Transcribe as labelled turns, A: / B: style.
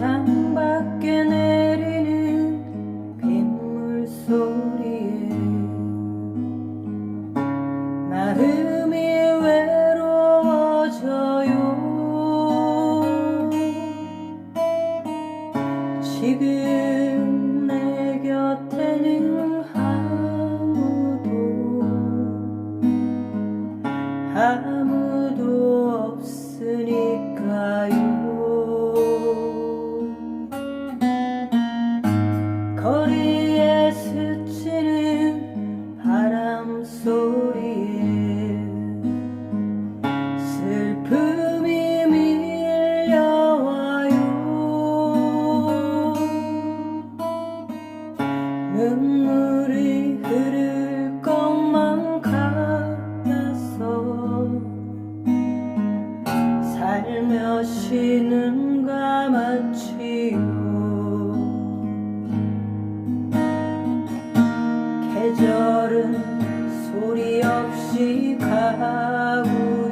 A: 창밖에 내리는 빗물 소리에 마음이 외로워져요. 지금 내 곁에는 아무도 눈물이 흐를 것만 같았어 살며시 는 감았지요 계절은 소리 없이 가고